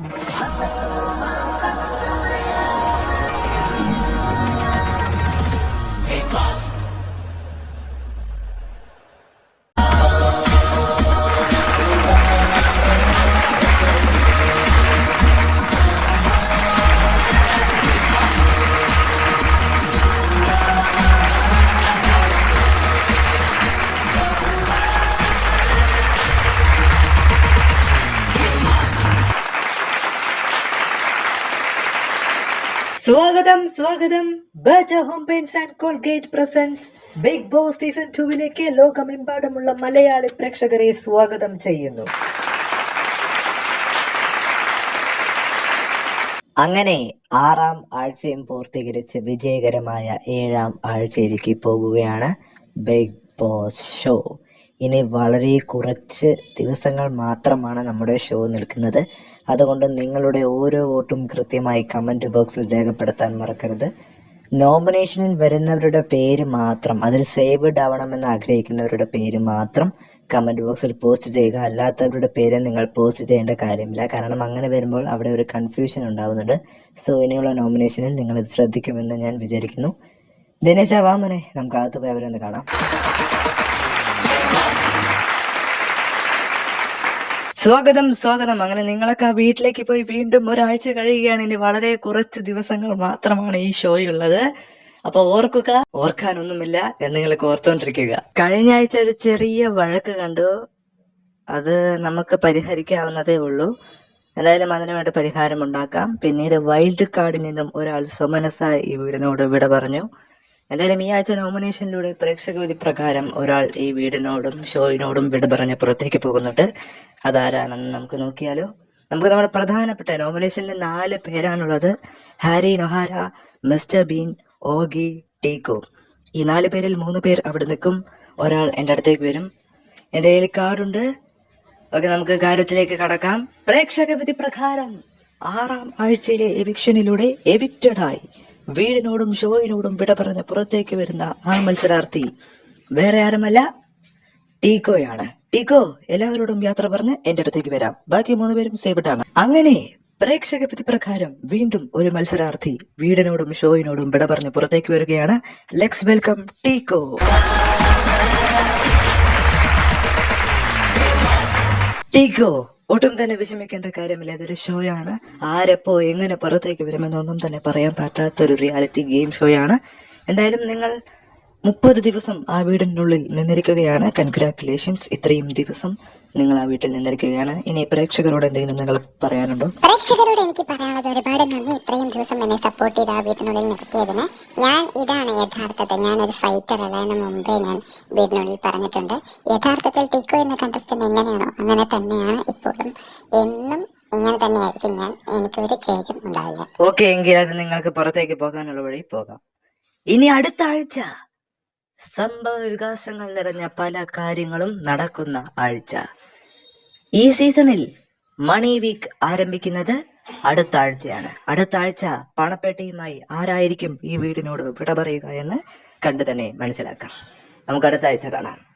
you സ്വാഗതം സ്വാഗതം. Baja home paints and Colgate presents. Big Boss season ടുവിലേക്ക് ലോകമെമ്പാടുമുള്ള മലയാളി പ്രേക്ഷകരെ സ്വാഗതം ചെയ്യുന്നു. അങ്ങനെ ആറാം ആഴ്ചയും പൂർത്തീകരിച്ച് വിജയകരമായ ഏഴാം ആഴ്ചയിലേക്ക് പോകുകയാണ് ബിഗ് ബോസ് ഷോ. ഇനി വളരെ കുറച്ച് ദിവസങ്ങൾ മാത്രമാണ് നമ്മുടെ ഷോ നിൽക്കുന്നത്. അതുകൊണ്ട് നിങ്ങളുടെ ഓരോ വോട്ടും കൃത്യമായി കമന്റ് ബോക്സിൽ രേഖപ്പെടുത്താൻ മറക്കരുത്. നോമിനേഷനിൽ വരുന്നവരുടെ പേര് മാത്രം അതിൽ സേവ്ഡ് ആവണമെന്ന് ആഗ്രഹിക്കുന്നവരുടെ പേര് മാത്രം കമന്റ് ബോക്സിൽ പോസ്റ്റ് ചെയ്യുക. അല്ലാത്തവരുടെ പേര് നിങ്ങൾ പോസ്റ്റ് ചെയ്യേണ്ട കാര്യമില്ല. കാരണം അങ്ങനെ വരുമ്പോൾ അവിടെ ഒരു കൺഫ്യൂഷൻ ഉണ്ടാവുന്നുണ്ട്. സോ ഇനിയുള്ള നോമിനേഷനിൽ നിങ്ങൾ ശ്രദ്ധിക്കുമെന്ന് ഞാൻ വിചാരിക്കുന്നു. ദിനേശ വാമനെ നമുക്ക് അകത്ത് പോയവരൊന്ന് കാണാം. സ്വാഗതം സ്വാഗതം. അങ്ങനെ നിങ്ങളൊക്കെ ആ വീട്ടിലേക്ക് പോയി വീണ്ടും ഒരാഴ്ച കഴിയുകയാണ്. ഇനി വളരെ കുറച്ച് ദിവസങ്ങൾ മാത്രമാണ് ഈ ഷോയുള്ളത് അപ്പൊ ഓർക്കുക ഓർക്കാനൊന്നുമില്ല എന്ന് ഓർത്തോണ്ടിരിക്കുക. കഴിഞ്ഞ ആഴ്ച ഒരു ചെറിയ വഴക്ക് കണ്ടു. അത് നമുക്ക് പരിഹരിക്കാവുന്നതേ ഉള്ളൂ. എന്തായാലും അതിനു വേണ്ട പരിഹാരം ഉണ്ടാക്കാം. പിന്നീട് വൈൽഡ് കാർഡിൽ നിന്നും ഒരാൾ സ്വമനസായി ഈ വീടിനോട് വിട പറഞ്ഞു. എന്തായാലും ഈ ആഴ്ച നോമിനേഷനിലൂടെ പ്രേക്ഷക വിധി പ്രകാരം ഒരാൾ ഈ വീടിനോടും ഷോയിനോടും വിട പറഞ്ഞ് പുറത്തേക്ക് പോകുന്നുണ്ട്. അതാരാണെന്ന് നമുക്ക് നോക്കിയാലോ. നമുക്ക് നമ്മുടെ പ്രധാനപ്പെട്ട നോമിനേഷനിൽ നാല് പേരാണുള്ളത്. Harry Nohara mister Bean Oggy ടീക്കോ. ഈ നാല് പേരിൽ മൂന്ന് പേർ അവിടെ നിൽക്കും. ഒരാൾ എന്റെ അടുത്തേക്ക് വരും. എന്റെ കയ്യിൽ കാർഡുണ്ട്. ഓക്കെ നമുക്ക് കാര്യത്തിലേക്ക് കടക്കാം. പ്രേക്ഷക വിധി പ്രകാരം ആറാം ആഴ്ചയിലെ എവിക്ഷനിലൂടെ എവിക്റ്റഡായി വീടിനോടും ഷോയിനോടും വിട പറഞ്ഞ് പുറത്തേക്ക് വരുന്ന ആ മത്സരാർത്ഥി വേറെ ആരുമല്ല? ടീക്കോയാണ്. ടീക്കോ എല്ലാവരോടും യാത്ര പറഞ്ഞ് എന്റെ അടുത്തേക്ക് വരാം. ബാക്കി മൂന്ന് പേരും സേവിട്ടാണ് അങ്ങനെ പ്രേക്ഷക വിധി പ്രകാരം വീണ്ടും ഒരു മത്സരാർത്ഥി വീടിനോടും ഷോയിനോടും വിട പറഞ്ഞ് പുറത്തേക്ക് വരികയാണ്. Lex welcome ടീക്കോ. ടീക്കോ ഒട്ടും തന്നെ വിഷമിക്കേണ്ട കാര്യമില്ല. ഇതൊരു ഷോയാണ് ആരെപ്പോ എങ്ങനെ പുറത്തേക്ക് വരുമെന്നൊന്നും തന്നെ പറയാൻ പറ്റാത്ത ഒരു റിയാലിറ്റി ഗെയിം ഷോയാണ് എന്തായാലും നിങ്ങൾ മുപ്പത് ദിവസം ആ വീടിനുള്ളിൽ നിന്നിരിക്കുകയാണ്. കൺഗ്രാറ്റുലേഷൻസ് ഇത്രയും ദിവസം നിങ്ങൾ ആ വീട്ടിൽ നിന്നിരിക്കുകയാണ്. ഇനി പ്രേക്ഷകരോട് എന്തെങ്കിലും നിങ്ങൾ പറയാനുണ്ടോ? പ്രേക്ഷകരോട് എനിക്ക് പറയാനുള്ളത് ഒരുപാട് നന്ദി. ഇത്രയും ദിവസം എന്നെ സപ്പോർട്ട് ചെയ്ത് ആ വീട്ടിനുള്ളിൽ നിർത്തിയതിന്. ഞാൻ ഇതാണ് യഥാർത്ഥത്തിൽ. ഞാൻ ഒരു ഫൈറ്റർ അല്ല. എന്ന് മുമ്പേ ഞാൻ വീടിനുള്ളിൽ പറഞ്ഞിട്ടുണ്ട്. യഥാർത്ഥത്തിൽ ടിക്കോ എന്ന കണ്ടസ്റ്റന്റ് എങ്ങനെയാണോ അങ്ങനെ തന്നെയാണ് ഇപ്പോഴും. എന്നും ഇങ്ങനെ തന്നെയായിരിക്കും. ഞാൻ എനിക്കൊരു ചേഞ്ചും ഉണ്ടാവില്ല. ഓക്കെ എങ്കിൽ അത് നിങ്ങൾക്ക് പുറത്തേക്ക് പോകാനുള്ള വഴി പോകാം. ഇനി അടുത്ത ആഴ്ച. സംഭവ വികാസങ്ങൾ നിറഞ്ഞ പല കാര്യങ്ങളും നടക്കുന്ന ആഴ്ച. ഈ സീസണിൽ മണി വീക്ക് ആരംഭിക്കുന്നത് അടുത്ത ആഴ്ചയാണ്. അടുത്ത ആഴ്ച പണപ്പെട്ടിയുമായി ആരായിരിക്കും ഈ വീടിനോട് വിട പറയുക എന്ന് കണ്ടു തന്നെ മനസ്സിലാക്കാം. നമുക്ക് അടുത്ത ആഴ്ച കാണാം.